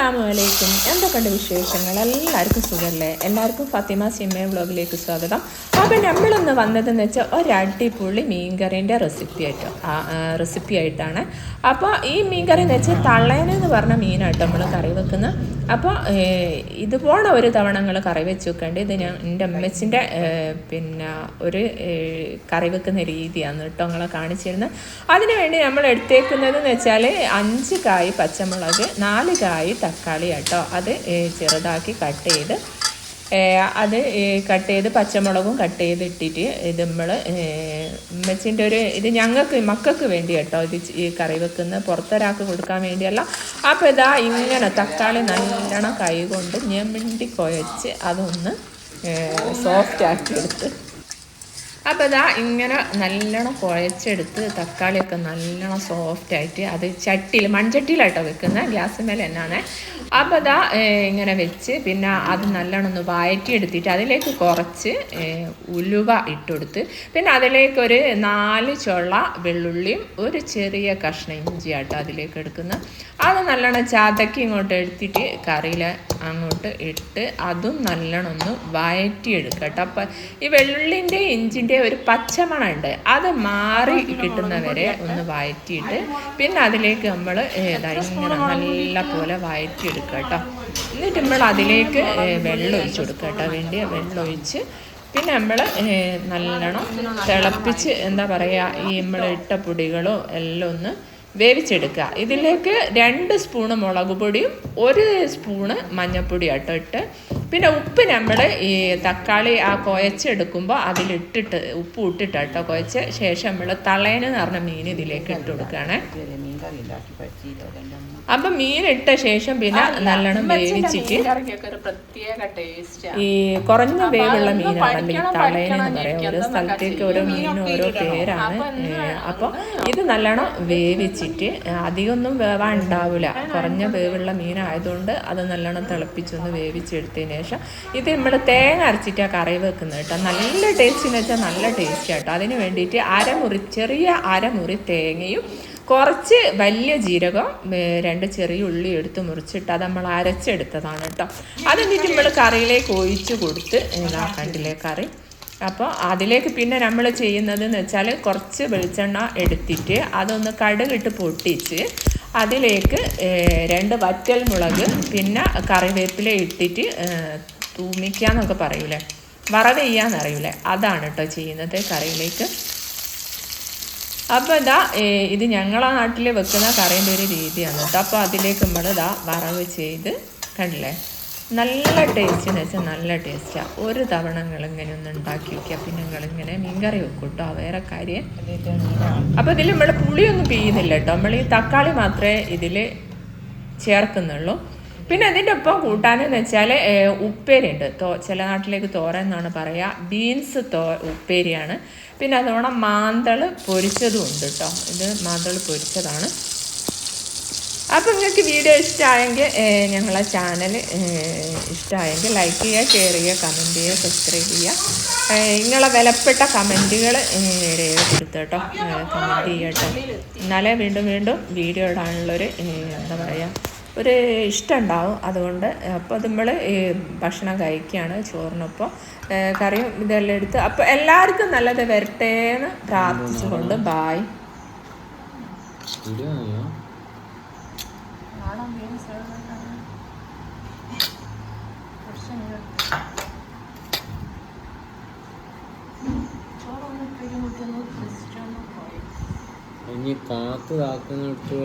അസ്സലാമു അലൈക്കും. എന്തൊക്കെയുണ്ട് വിശേഷങ്ങൾ? എല്ലാവർക്കും സുഖമല്ലേ എല്ലാവർക്കും ഫത്തിമ സിമ്മ വ്ളോഗിലേക്ക് സ്വാഗതം. അപ്പം നമ്മളിന്ന് വന്നതെന്ന് വെച്ചാൽ ഒരടിപൊളി മീൻകറീന്റെ റെസിപ്പി ആയിട്ടോ റെസിപ്പി ആയിട്ടാണ്. അപ്പോൾ ഈ മീൻകറി എന്ന് വെച്ചാൽ തള്ളേനെന്ന് പറഞ്ഞ മീനാട്ടോ നമ്മൾ കറി വെക്കുന്നത് അപ്പോൾ ഇതുപോലെ ഒരു തവണ നിങ്ങൾ കറി വെച്ച് വെക്കേണ്ടത് ഇത് ഞാൻ എന്റെ അമ്മച്ചിന്റെ പിന്നെ ഒരു കറി വെക്കുന്ന രീതിയാണ് കേട്ടോ നിങ്ങളെ കാണിച്ചിരുന്നത്. അതിന് വേണ്ടി നമ്മൾ എടുത്തേക്കുന്നത് എന്ന് വെച്ചാൽ അഞ്ച് കായ് പച്ചമുളക് നാല് കായ് തക്കാളി കേട്ടോ അത് ചെറുതാക്കി കട്ട് ചെയ്ത് അത് കട്ട് ചെയ്ത് പച്ചമുളകും കട്ട് ചെയ്ത് ഇട്ടിട്ട് ഇത് നമ്മൾ മെച്ചിന്റെ ഒരു ഇത് ഞങ്ങൾക്ക് മക്കൾക്ക് വേണ്ടി കേട്ടോ ഇത് ഈ കറി വെക്കുന്ന പുറത്തൊരാൾക്ക് കൊടുക്കാൻ വേണ്ടിയല്ല. അപ്പോൾ ഇതാ ഇങ്ങനെ തക്കാളി നല്ലോണം കൈ കൊണ്ട് ഞാൻ മിണ്ടി കുഴച്ച് അതൊന്ന് സോഫ്റ്റ് ആക്കി എടുത്ത്. അപ്പോൾ ഇതാ ഇങ്ങനെ നല്ലോണം കുഴച്ചെടുത്ത് തക്കാളിയൊക്കെ നല്ലോണം സോഫ്റ്റ് ആയിട്ട് അത് ചട്ടിയിൽ മൺചട്ടിയിലായിട്ടോ വെക്കുന്നത് ഗ്യാസ് മേലെ തന്നെയാണ് അപ്പോൾ അതാ ഇങ്ങനെ വെച്ച് പിന്നെ അത് നല്ലോണം ഒന്ന് വഴറ്റിയെടുത്തിട്ട് അതിലേക്ക് കുറച്ച് ഉലുവ ഇട്ടുകൊടുത്ത് പിന്നെ അതിലേക്ക് ഒരു നാല് ചുള വെള്ളുള്ളിയും ഒരു ചെറിയ കഷ്ണം ഇഞ്ചി അതിലേക്ക് എടുക്കുന്ന. അത് നല്ലോണം ചതക്കി ഇങ്ങോട്ട് എടുത്തിട്ട് കറിയിൽ അങ്ങോട്ട് ഇട്ട് അതും നല്ലോണം ഒന്ന് വഴറ്റിയെടുക്കുക കേട്ടോ. അപ്പം ഈ വെള്ളുള്ളിന്റെ ഇഞ്ചിന്റെ ഒരു പച്ചമണം ഉണ്ട് അത് മാറി കിട്ടുന്നവരെ ഒന്ന് വഴറ്റിയിട്ട് പിന്നെ അതിലേക്ക് നമ്മൾ ഇങ്ങനെ നല്ല പോലെ വഴറ്റി എടുക്കുക കേട്ടോ. എന്നിട്ട് നമ്മൾ അതിലേക്ക് വെള്ളം ഒഴിച്ച് കൊടുക്കുക കേട്ടോ. വേണ്ടിയ വെള്ളം ഒഴിച്ച് പിന്നെ നമ്മൾ നല്ലോണം തിളപ്പിച്ച് എന്താ പറയുക ഈ നമ്മൾ ഇട്ട പൊടികളോ എല്ലാം ഒന്ന് വേവിച്ചെടുക്കുക. ഇതിലേക്ക് രണ്ട് സ്പൂണ് മുളക് പൊടിയും ഒരു സ്പൂണ് മഞ്ഞൾപ്പൊടി ആട്ടോ ഇട്ട് പിന്നെ ഉപ്പ് നമ്മൾ ഈ തക്കാളി ആ കുഴച്ചെടുക്കുമ്പോൾ അതിലിട്ടിട്ട് ഉപ്പ് ഇട്ടിട്ട് കേട്ടോ കുഴച്ച. ശേഷം നമ്മൾ തളയന് എന്ന് പറഞ്ഞ മീൻ ഇതിലേക്ക് ഇട്ട് കൊടുക്കുകയാണേ അപ്പം മീൻ ഇട്ട ശേഷം പിന്നെ നല്ലോണം വേവിച്ചിട്ട് ഈ കുറഞ്ഞ വേവുള്ള മീനാണല്ലോ ഈ എന്ന് പറയാം. ഓരോ സ്ഥലത്തേക്ക് ഓരോ മീനും ഓരോ പേരാണ്. അപ്പോൾ ഇത് നല്ലോണം വേവിച്ചിട്ട് അധികമൊന്നും വേവാൻ ഉണ്ടാവില്ല കുറഞ്ഞ വേവുള്ള മീനായതുകൊണ്ട് അത് നല്ലോണം തിളപ്പിച്ചൊന്ന് വേവിച്ചെടുത്തതിന് ശേഷം ഇത് നമ്മൾ തേങ്ങ അരച്ചിട്ടാണ് കറി വെക്കുന്നത് കേട്ടോ. നല്ല ടേസ്റ്റ് എന്ന് വെച്ചാൽ നല്ല ടേസ്റ്റ് കേട്ടോ. അതിന് വേണ്ടിയിട്ട് അരമുറി ചെറിയ അരമുറി തേങ്ങയും കുറച്ച് വലിയ ജീരകം രണ്ട് ചെറിയ ഉള്ളി എടുത്ത് മുറിച്ചിട്ട് അത് നമ്മൾ അരച്ചെടുത്തതാണ് കേട്ടോ. അത് എന്നിട്ട് നമ്മൾ കറിയിലേക്ക് ഒഴിച്ച് കൊടുത്ത് കണ്ടില്ലേ കറി? അപ്പോൾ അതിലേക്ക് പിന്നെ നമ്മൾ ചെയ്യുന്നത് എന്ന് വെച്ചാൽ കുറച്ച് വെളിച്ചെണ്ണ എടുത്തിട്ട് അതൊന്ന് കടുകിട്ട് പൊട്ടിച്ച് അതിലേക്ക് രണ്ട് വറ്റൽ മുളക് പിന്നെ കറിവേപ്പില ഇട്ടിട്ട് തൂമിക്കാന്നൊക്കെ പറയൂലേ? വറവ് ചെയ്യാന്നറിയൂലേ? അതാണ് കേട്ടോ ചെയ്യുന്നത് കറിയിലേക്ക്. അപ്പോൾ ഇതാ ഇത് ഞങ്ങളെ നാട്ടിൽ വെക്കുന്ന കറീന്റെ ഒരു രീതിയാണ് കേട്ടോ അപ്പോൾ അതിലേക്ക് നമ്മൾ ഇതാ വറവ് ചെയ്ത് കണ്ടില്ലേ? നല്ല ടേസ്റ്റ് എന്ന് വെച്ചാൽ നല്ല ടേസ്റ്റാണ് ഒരു തവണ നിങ്ങൾ ഇങ്ങനെ ഒന്ന് ഉണ്ടാക്കി വെക്കുക പിന്നെ നിങ്ങളിങ്ങനെ മീൻകറി വെക്കും കേട്ടോ വേറെ കാര്യം. അപ്പോൾ ഇതിൽ നമ്മൾ പുളിയൊന്നും പിയ്യുന്നില്ല കേട്ടോ. നമ്മൾ ഈ തക്കാളി മാത്രമേ ഇതിൽ ചേർക്കുന്നുള്ളൂ. പിന്നെ അതിന്റെ ഒപ്പം കൂട്ടാനെന്ന് വെച്ചാൽ ഉപ്പേരി ഉണ്ട് തോ ചില നാട്ടിലേക്ക് തോര എന്നാണ് പറയുക ബീൻസ് തോ ഉപ്പേരിയാണ്. പിന്നെ അതോണം മാന്തൾ പൊരിച്ചതും ഉണ്ട് കേട്ടോ. ഇത് മാന്തൾ പൊരിച്ചതാണ്. അപ്പോൾ നിങ്ങൾക്ക് വീഡിയോ ഇഷ്ടമായെങ്കിൽ ഞങ്ങളെ ചാനൽ ഇഷ്ടമായെങ്കിൽ ലൈക്ക് ചെയ്യുക ഷെയർ ചെയ്യുക കമന്റ് ചെയ്യുക സബ്സ്ക്രൈബ് ചെയ്യുക. നിങ്ങളെ വിലപ്പെട്ട കമന്റുകൾ രേഖപ്പെടുത്തുക കേട്ടോ കമന്റ് ചെയ്യട്ടോ എന്നാലേ വീണ്ടും വീണ്ടും വീഡിയോ ഇടാനുള്ളൊരു എന്താ പറയുക ഒരു ഇഷ്ടം ഉണ്ടാവും. അതുകൊണ്ട് അപ്പോൾ നമ്മൾ ഭക്ഷണം കഴിക്കുകയാണ് ചോറിനൊപ്പം. കറിയും ഇതെല്ലാം എടുത്ത് അപ്പോൾ എല്ലാവർക്കും നല്ലത് വരട്ടെ എന്ന് പ്രാർത്ഥിച്ചുകൊണ്ട് ബായ് ഇനി കാത്തു കാക്കുന്ന എടുത്തു